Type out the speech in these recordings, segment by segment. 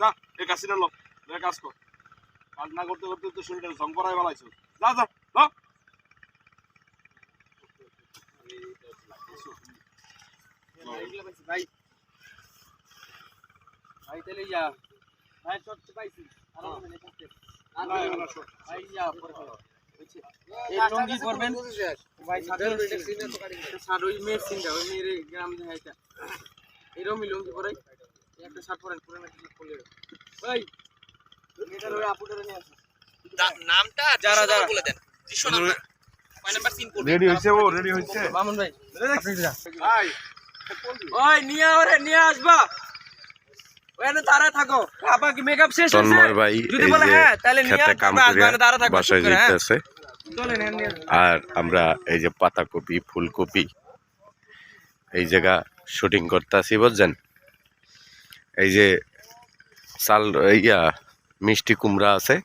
যা এ কাশিটা লো কাজ কর। কাজ না করতে করতে তো শরীরটা জং করাই বেলাইছো। যা যা লো। ভাই ভাই তাহলে ইয়া ভাই শর্ট পাইছি। আর শোন। ভাই ইয়া পরে এই লঙ্গি করবেন? ভাই সাদর সাদর ওই মেয়ের সিনটা ওই মেয়ের গ্রাম দেখাইতা এরকমই লঙ্গি পরে একটা শার্ট পরেন একটা শার্ট ভাই আপুটারে নিয়ে আসো। নামটা যারা, যারা। বলে দেন। দৃশ্য রেডি হইছে ও রেডি হইছে মামুন ভাই ভাই ওই নিয়ে ওরে নিয়ে আসবা। আর আমরা এই যে পাতাকপি ফুলকপি এই জায়গা শুটিং করতেছি বুঝছেন? এই যে চাল ইয়া, মিষ্টি কুমড়া আছে।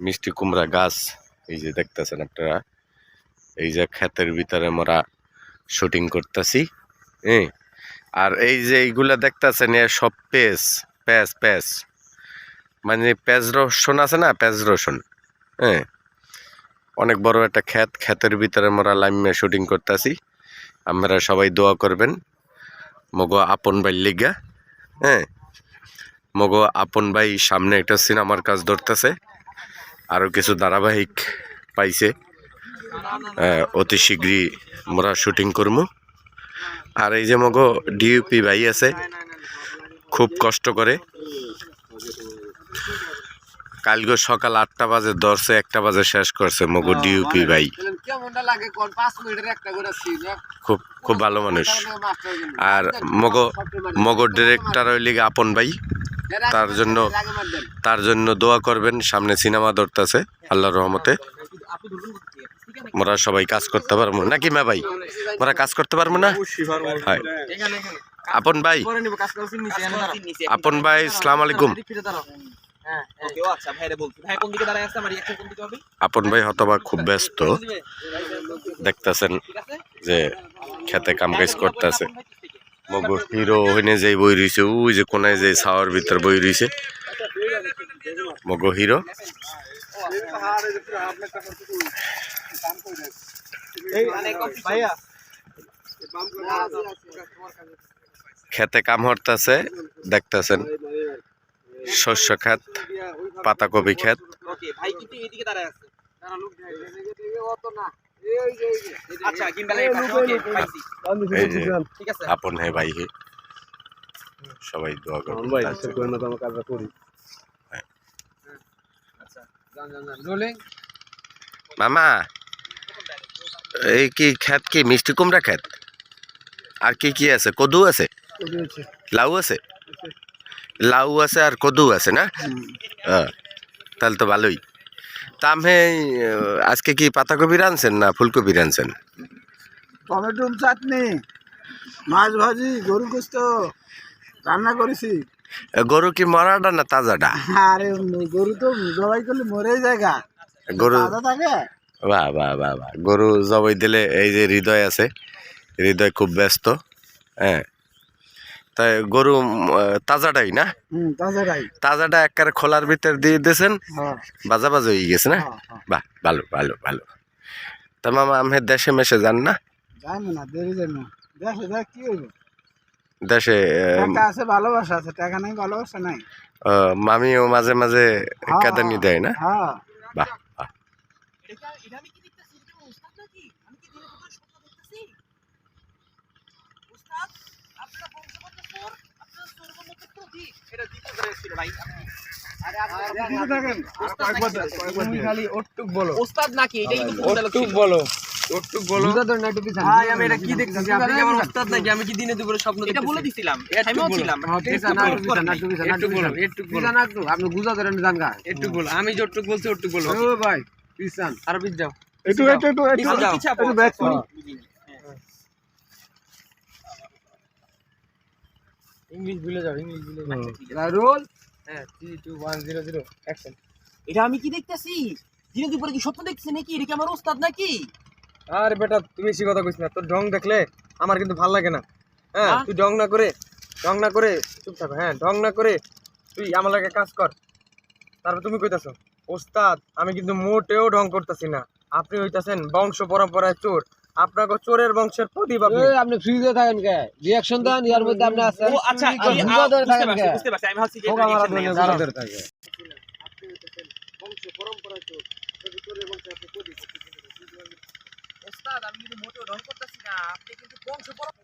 মিষ্টি কুমড়া গাছ, এই যে দেখতেছেন আপনারা। এই যে ক্ষেতের ভিতরে আমরা শুটিং করতেছি হ্যাঁ আর এই যে এইগুলা দেখতেছেন, এ সব পেস পেঁচ পেঁচ মানে পেঁয়াজ রসুন আছে না, পেঁয়াজ রসুন হ্যাঁ অনেক বড় একটা ক্ষেত, ক্ষেতের ভিতরে আমরা লাইমে শুটিং করতেছি। আপনারা সবাই দোয়া করবেন। মগো আপন ভাই লিগা হ্যাঁ মগো আপন ভাই সামনে একটা সিনেমার কাজ ধরতেছে। আরও কিছু ধারাবাহিক পাইছে। অতি শীঘ্রই আমরা শুটিং করব আর এই যে মগো ডিউপি ভাই আছে, খুব কষ্ট করে। কালকে সকাল আটটা বাজে, ধরছে একটা বাজে শেষ করছে মগো ডিউপি ভাই। খুব খুব ভালো মানুষ। আর মগো মগো ডিরেক্টর ওই লিগে আপন ভাই। তার জন্য তার জন্য দোয়া করবেন, সামনে সিনেমা ধরতেছে, আল্লাহর রহমতে। মোরা সবাই কাজ করতে পারব নাকি মা ভাই? মোরা কাজ করতে পারব না? হয়। আপন ভাই? আপন ভাই, সালাম আলাইকুম। আপন ভাই হতবা খুব ব্যস্ত? দেখতেছেন যে খেতে কাম কাজ করতেছে। মগো হিরো যে বই রইছে ওই যে কোনায় যে ছাওয়ার ভিতর বই রইছে মগো হিরো খেতে কাম হরতাছে দেখতেছেন। শস্য ক্ষেত পাতাকপি এদিকে দাঁড়ায় আছে। যে, আচ্ছা ঠিক আছে? আপন হে ভাই হে। সবাই দোয়া করবেন ভাই তার সে জন্য। করে না তো আমার কাজটা করি। যান, যান, যান। রোলিং। মামা এই কি ক্ষেত কি? মিষ্টি কুমড়া ক্ষেত? আর কি কি আছে? কদু আছে? লাউ আছে? লাউ আছে আর কদু আছে না? হ্যাঁ তাহলে তো ভালোই। তা আমি আজকে কি পাতাকপি রানছেন না ফুলকপি রানছেন টমেটো চাটনি মাছ ভাজি গরু গোস্ত রান্না করেছি। গরু কি মরাটা না তাজাটা আরে গরু তো জবাই করলে মরেই জায়গা গরু থাকে। বাহ বাহ বাহ বাহ। গরু জবাই দিলে এই যে হৃদয় আছে হৃদয় খুব ব্যস্ত হ্যাঁ। তাই গরু তাজাটাই না? তাজাটা একবারে খোলার ভিতর দিয়ে দিয়েছেন। হ্যাঁ। বাজা বাজা হয়ে গেছে না? হ্যাঁ, হ্যাঁ। বাহ ভালো ভালো ভালো। তা মামা আমি দেশে মেশে যান না? দেশে আছে ভালোবাসা আছে টাকা নাই ভালোবাসা নাই। মামিও মাঝে মাঝে কাদানি দেয় না? হ্যাঁ। বাহ বাহ। আমি কি দিনে দুপুরে স্বপ্ন এটা বলে। দিছিলাম আপনি গুজা ধরেন একটু বলো। আমি যতটুক বলছি ওটুক বলো। ও ভাই আর বিট যাও একটু একটু একটু একটু পিছাও। আমি পিছাবো। একটু back করো। ইংলিশ ভুলে যাও ইংলিশ ভুলে যাও রোল। হ্যাঁ three two one zero zero action এটা আমি কি দেখতেছি? দিনে দুপুরে কি স্বপ্ন দেখতেছি নাকি? এটা কি আমার ওস্তাদ নাকি? আরে বেটা তুমি বেশি কথা কইছ না। তোর ঢং দেখলে আমার কিন্তু ভালো লাগে না। হ্যাঁ হ্যাঁ? তুই ঢং না করে ঢং না করে চুপ থাকো। হ্যাঁ ঢং না করে তুই আমার লাগে কাজ কর। তারপর তুমি কইতাছো ওস্তাদ আমি কিন্তু মোটেও ঢং করতেছি না। আপনি হইতাছেন বংশ পরম্পরায় চোর। আপনাকে চোরের বংশের প্রদীপ আপনি। আপনি ফ্রিজে থাকেন কে? রিয়াকশন দেন ইয়ার মধ্যে আপনি আছেন। ও আচ্ছা আর এই- গুজা আ- ধরে বুঝতে পারছি বুঝতে পারছি আমি ভাবছি যে ধরে থাকে আপনি বংশ পরম্পরা চোর চোরের বংশে আপনি প্রদীপ ওস্তাদ আমি কিন্তু মোটেও ঢং করতেছি না আপনি কিন্তু বংশ পরম্পরা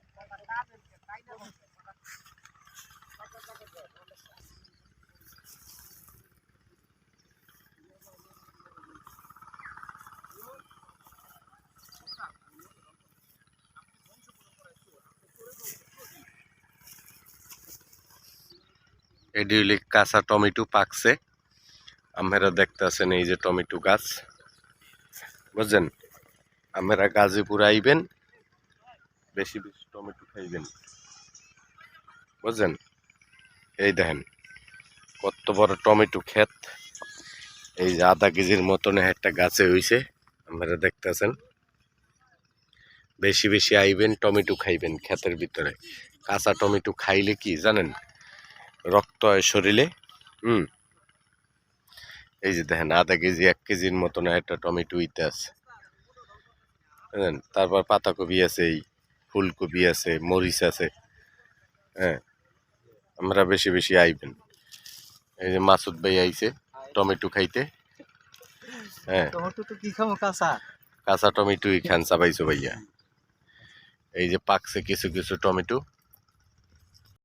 হইলে কাঁচা টমেটো পাকছে। আপনারা দেখতেছেন এই যে টমেটো গাছ। বুঝছেন? আপনারা গাজীপুর আইবেন বেশি বেশি টমেটো খাইবেন। বুঝছেন? এই দেখেন, কত বড় টমেটো ক্ষেত। এই যে আধা কেজির মতন একটা গাছে হইছে আপনারা দেখতেছেন। বেশি বেশি আইবেন, টমেটো খাইবেন ক্ষেতের ভিতরে। কাঁচা টমেটো খাইলে কি, জানেন? রক্ত হয় শরীরে। হুম। এই যে দেখেন আধা কেজি এক কেজির মতন একটা টমেটো ইতে আছে। বুঝলেন? তারপর পাতাকপি আছে এই ফুলকপি আছে মরিচ আছে হ্যাঁ? আমরা বেশি বেশি আইবেন। এই যে মাসুদ ভাই আইছে টমেটো খাইতে হ্যাঁ? কাঁচা? কাঁচা টমেটোই খান চাবাইছো ভাইয়া। এই যে পাকছে কিছু কিছু টমেটো।